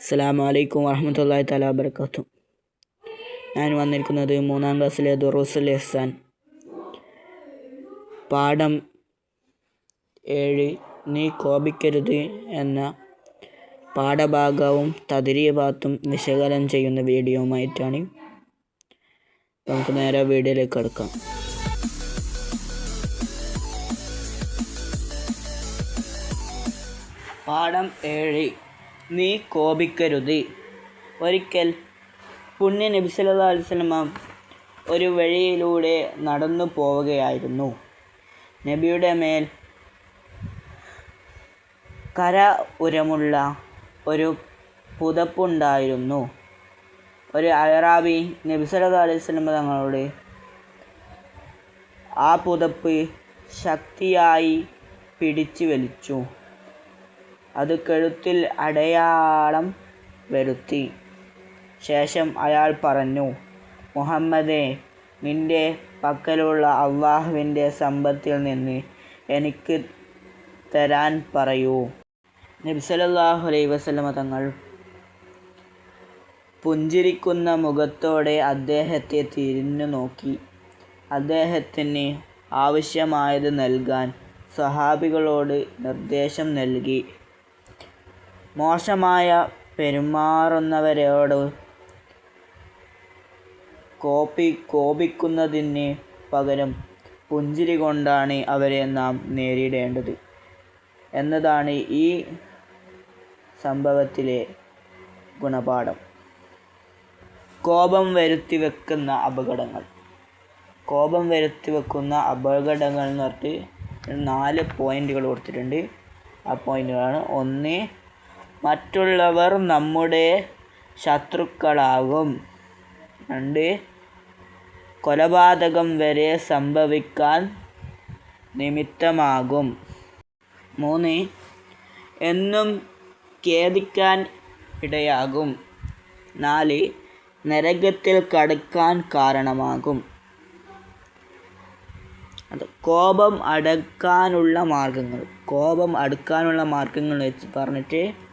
അസ്സാം വലൈക്കും വറഹമത്തല്ലാ തല വബർക്കാത്തു ഞാൻ വന്നിരിക്കുന്നത് മൂന്നാം ക്ലാസ്സിലെ ദുറൂസുൽ എഹ്സാൻ. പാഠം ഏഴ് നീ കോപിക്കരുത് എന്ന പാഠഭാഗവും തദ്രീബാത്തും വിശകലനം ചെയ്യുന്ന വീഡിയോയുമായിട്ടാണ് നമുക്ക് നേരെ വീഡിയോയിലേക്ക് കടക്കാം. പാഠം ഏഴ് നീ കോപിക്കരുത്. ഒരിക്കൽ പുണ്യ നബി സല്ലല്ലാഹു അലൈഹി ഒരു വഴിയിലൂടെ നടന്നു പോവുകയായിരുന്നു. നബിയുടെ മേൽ കര ഉരമുള്ള ഒരു പുതപ്പുണ്ടായിരുന്നു. ഒരു അയറാബി നബി സല്ലല്ലാഹു അലൈഹി തങ്ങളോട് ആ പുതപ്പ് ശക്തിയായി പിടിച്ചു വലിച്ചു അത് കഴുത്തിൽ അടയാളം വരുത്തി. ശേഷം അയാൾ പറഞ്ഞു മുഹമ്മദേ നിന്റെ പക്കലുള്ള അള്ളാഹുവിന്റെ സമ്പത്തിൽ നിന്ന് എനിക്ക് തരാൻ പറയൂ. നബ്സലല്ലാഹു അലൈ അലൈഹി വസല്ലമ തങ്ങൾ പുഞ്ചിരിക്കുന്ന മുഖത്തോടെ അദ്ദേഹത്തെ തിരിഞ്ഞു നോക്കി. അദ്ദേഹത്തിന് ആവശ്യമായത് നൽകാൻ സഹാബികളോട് നിർദ്ദേശം നൽകി. മോശമായ പെരുമാറുന്നവരോട് കോപി കോപിക്കുന്നതിന് പകരം പുഞ്ചിരി കൊണ്ടാണ് അവരെ നാം നേരിടേണ്ടത്. എന്നതാണ് ഈ സംഭവത്തിലെ ഗുണപാഠം. കോപം വരുത്തി വെക്കുന്ന അപകടങ്ങൾ. കോപം വരുത്തി വെക്കുന്ന അപകടങ്ങൾ എന്ന് പറഞ്ഞിട്ട് നാല് പോയിന്റുകൾ കൊടുത്തിട്ടുണ്ട്. ആ പോയിന്റുകളാണ് ഒന്ന് മറ്റുള്ളവർ നമ്മുടെ ശത്രുക്കളാകും. രണ്ട് കൊലപാതകം വരെ സംഭവിക്കാൻ നിമിത്തമാകും. മൂന്ന് എന്നും ഖേദിക്കാൻ ഇടയാകും. നാല് നരകത്തിൽ കടക്കാൻ കാരണമാകും. അത് കോപം അടക്കാനുള്ള മാർഗങ്ങൾ. കോപം അടുക്കാനുള്ള മാർഗങ്ങൾ വെച്ച് പറഞ്ഞിട്ട്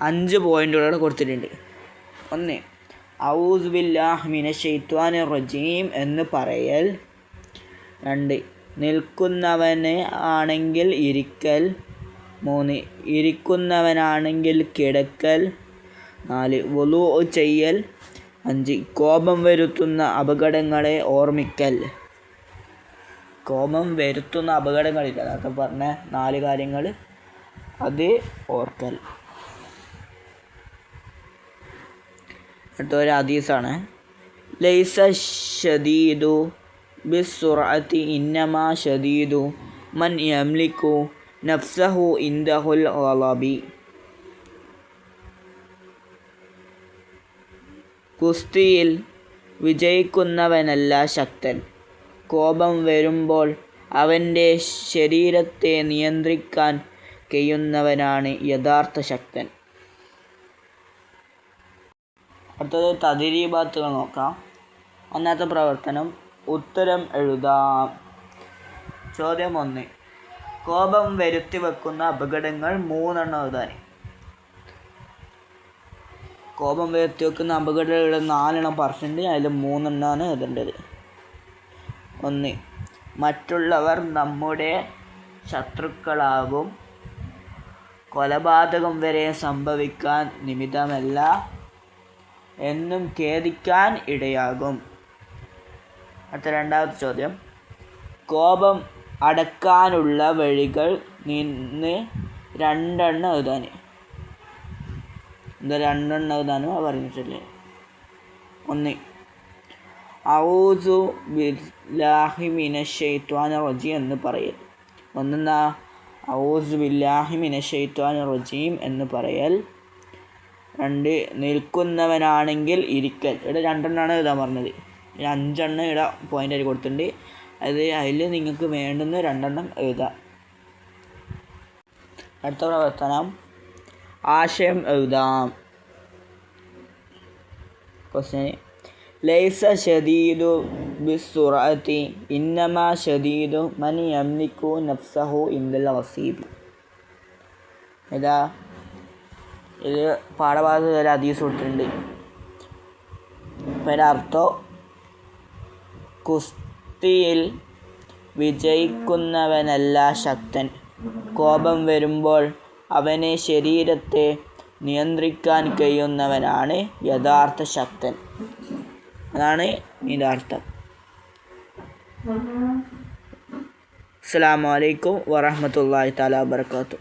അഞ്ച് പോയിന്റുകൾ കൊടുത്തിട്ടുണ്ട്. ഒന്ന് ഔസ് ബില്ലാഹ് മിന ഷെയ്ത്വാൻ റജീം എന്ന് പറയൽ. രണ്ട് നിൽക്കുന്നവന് ആണെങ്കിൽ ഇരിക്കൽ. മൂന്ന് ഇരിക്കുന്നവനാണെങ്കിൽ കിടക്കൽ. നാല് വലു ചെയ്യൽ. അഞ്ച് കോപം വരുത്തുന്ന അപകടങ്ങളെ ഓർമ്മിക്കൽ. കോപം വരുത്തുന്ന അപകടങ്ങളില്ല. അതൊക്കെ പറഞ്ഞ നാല് കാര്യങ്ങൾ അത് ഓർക്കൽ. അടുത്ത ഒരു ഹദീസാണ് ലൈസ ഷദീദു ബിസുറഅത്തി ഇന്നമാ ഷദീദു മൻ യംലിക്കു നഫ്സഹു ഇന്ദഹുൽ ഗളബി. കുസ്തിയിൽ വിജയിക്കുന്നവനല്ല ശക്തൻ. കോപം വരുമ്പോൾ അവന്റെ ശരീരത്തെ നിയന്ത്രിക്കാൻ കഴിയുന്നവനാണ് യഥാർത്ഥ ശക്തൻ. അടുത്തത് തതിരീബാത്തുകൾ നോക്കാം. ഒന്നാമത്തെ പ്രവർത്തനം ഉത്തരം എഴുതാം. ചോദ്യം ഒന്ന്. കോപം വരുത്തി വെക്കുന്ന അപകടങ്ങൾ മൂന്നെണ്ണം എഴുതാൻ കോപം വരുത്തി വെക്കുന്ന അപകടങ്ങൾ നാലെണ്ണം പറഞ്ഞിട്ടുണ്ട് അതിൽ മൂന്നെണ്ണമാണ് എഴുതേണ്ടത്. ഒന്ന്. മറ്റുള്ളവർ നമ്മുടെ ശത്രുക്കളാകും. കൊലപാതകം വരെ സംഭവിക്കാൻ നിമിത്തമല്ല. എന്നും ഖേദിക്കാൻ ഇടയാകും. അടുത്ത രണ്ടാമത്തെ ചോദ്യം. കോപം അടക്കാനുള്ള വഴികൾ നിന്ന് രണ്ടെണ്ണം എഴുതാൻ. എന്താ രണ്ടെണ്ണം എഴുതാനും പറഞ്ഞിട്ടില്ലേ? ഒന്ന്. ഔസു ബില്ലാഹി റജി എന്ന് പറയൽ. ഒന്നെന്താ? ഔസു ബില്ലാഹി മിനഷെയ്ത്വാൻ റജീം എന്ന് പറയൽ. രണ്ട് നിൽക്കുന്നവനാണെങ്കിൽ ഇരിക്കൽ. ഇവിടെ രണ്ടെണ്ണമാണ് എഴുതാൻ പറഞ്ഞത്. അഞ്ചെണ്ണം ഇവിടെ ആയി കൊടുത്തിട്ടുണ്ട്. അത് അതിൽ നിങ്ങൾക്ക് വേണ്ടുന്ന രണ്ടെണ്ണം എഴുതാം. അടുത്ത പ്രവർത്തനം. ആശയം എഴുതാം. ക്വസ്റ്റ്യൻ ലൈസ ഷദീദു ബിസുറഅത്തി ഇന്നമ ഷദീദു മൻ യംലിക്കു നഫ്സഹു ഇന്ദൽ വസീബ് ഇതാ. ഇത് പാഠഭാഗത്ത് ഒരു ഹദീസ് കൊടുത്തിട്ടുണ്ട്. അപ്പം അർത്ഥം കുസ്തിയിൽ വിജയിക്കുന്നവനല്ല ശക്തൻ. കോപം വരുമ്പോൾ അവനെ ശരീരത്തെ നിയന്ത്രിക്കാൻ കഴിയുന്നവനാണ് യഥാർത്ഥ ശക്തൻ. അതാണ് ഇതിന്റെ അർത്ഥം. അസ്സാം വലൈക്കും വറഹമത്തല്ലാഹി താല വാബർക്കാത്തു